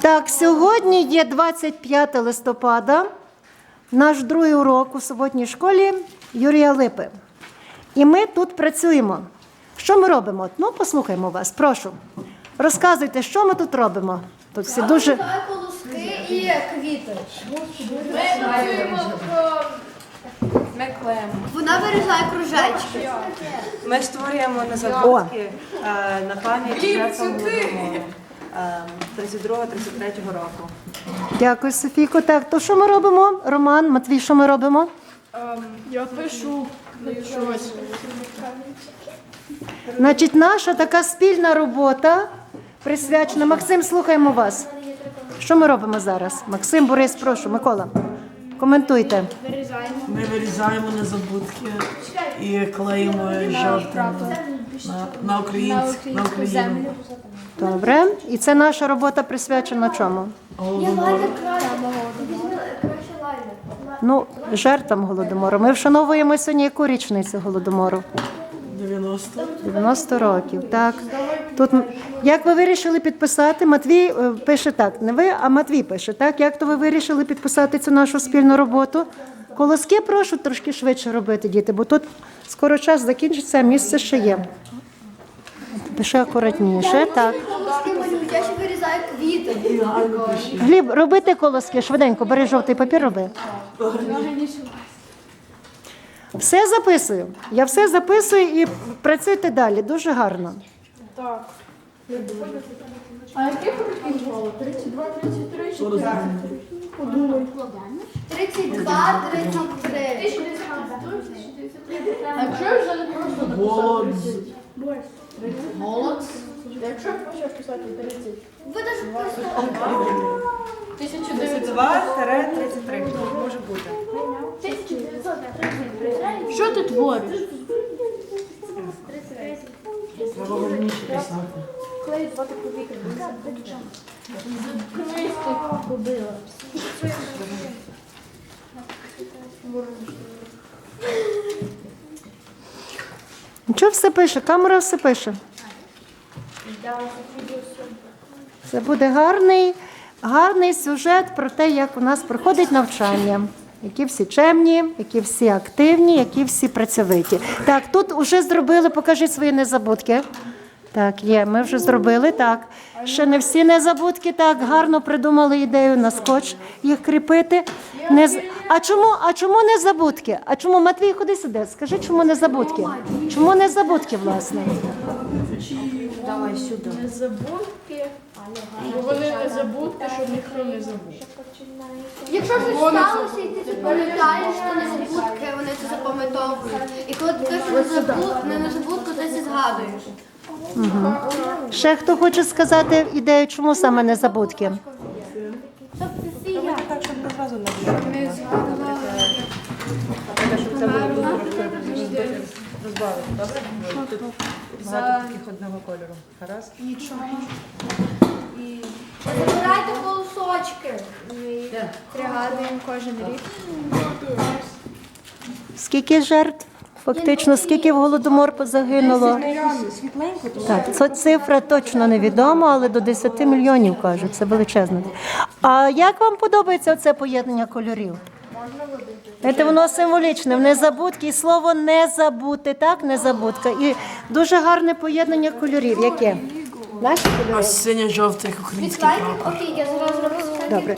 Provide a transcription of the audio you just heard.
Так, сьогодні є 25 листопада, наш другий урок у суботній школі Юрія Липи. І ми тут працюємо. Що ми робимо? Ну, послухаймо вас, прошу. Розказуйте, що ми тут робимо. Тут всі дуже. Колоски і квіти. Ми клеїмо. Вона вирізає кружечки. Ми створюємо незабудки е, на пам'ять 32-33 року. Дякую, Софійко. Так, то що ми робимо? Роман, Матвій, що ми робимо? Я пишу щось. Значить, наша така спільна робота присвячена. Максим, слухаємо вас. Що ми робимо зараз? Максим, Борис, прошу, Микола. Коментуйте. Ми вирізаємо незабудки і клеїмо жовтим на, на, українськ, на Україну. Добре. І це наша робота присвячена чому? Голодомору. Ну, жертвам голодомору. Ми вшановуємо сьогодні яку річницю голодомору? 90. 90 років. Так. Тут як ви вирішили підписати? Матвій е, пише так, не ви, а Матвій пише, так? Як то ви вирішили підписати цю нашу спільну роботу? Колоски прошу трошки швидше робити, діти, бо тут скоро час закінчиться, а місце ще є. Пиши акуратніше, так. Я ще вирізаю квіти. Гліб, робити колоски, швиденько, бери жовтий папір, роби. Все записую. Я все записую і працюйте далі. Дуже гарно. Так. А який прикинь голод? 32, 33 чи 32, 33. А якщо я вже не просто Голод. Голод? Якщо я почав писати 30. Ви даже просто 32-33 може бути. Що ти твориш? Треба гарніше писати. Клеїти побила. Нічого все пише, камера все пише. Це буде гарний, гарний сюжет про те, як у нас проходить навчання. Які всі чемні, які всі активні, які всі працьовиті. Так, тут вже зробили, покажіть свої незабудки. Так, є, ми вже зробили, так. Ще не всі незабудки, так, гарно придумали ідею на скотч їх кріпити. Не... А чому, а чому незабудки? А чому, Матвій, ходи сюди, скажи, чому незабудки? Чому незабудки, власне? Давай сюди. Незабудки. Бо вони не забудки, щоб ніхто не забув. Якщо щось сталося, і ти це пам'ятаєш, то не забудки, вони це запам'ятовують. І коли ти теж не забуд, не на забудку, ти це згадуєш. Ще хто хоче сказати ідею, чому саме незабудки? Так, ми зразу не було. Щоб це було трошки розбавити, добре? Тут багато таких одного кольору. Гаразд? Забирайте колосочки. Пригадуємо кожен рік. Скільки жертв? Фактично, скільки в голодомор позагинуло? Так, це цифра точно невідома, але до 10 мільйонів кажуть. Це величезно. А як вам подобається це поєднання кольорів? Знаєте, воно символічне, в незабудки, і слово не забути, так? Незабудка. І дуже гарне поєднання кольорів. Яке? Наші кольори? Синьо-жовтий український прапор. окей, я зараз зроблю. Добре.